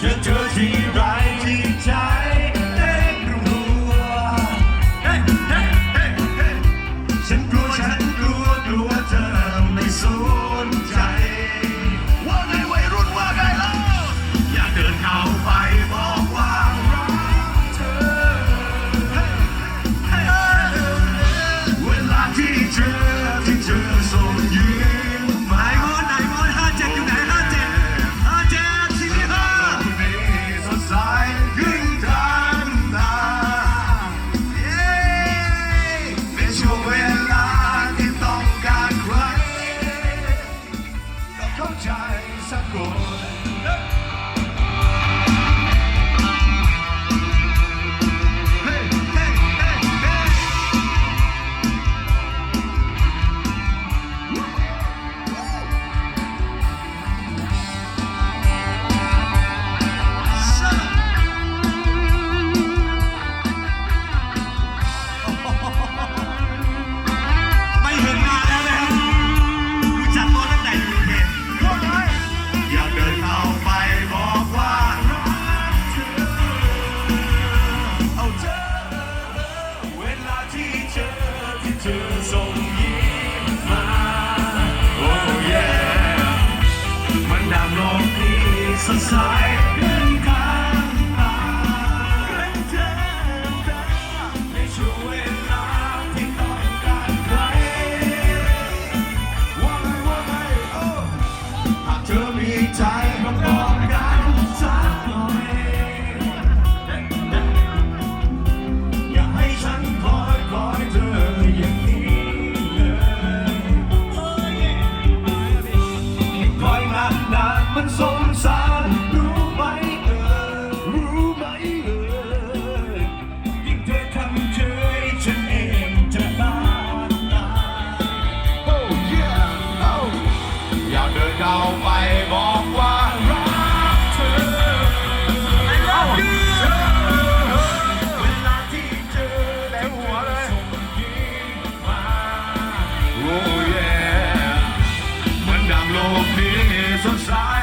เจอที่ไรที่ใจเต้นรัวเฮ้เฮ้เฮ้เฮ้ฉันกลัว เข้าใจสักคน สดใสเป็นการตาเธอในช่วงเวลาที่ต้องการใครว่าไงว่าไงหากเธอมีใจ sunshine.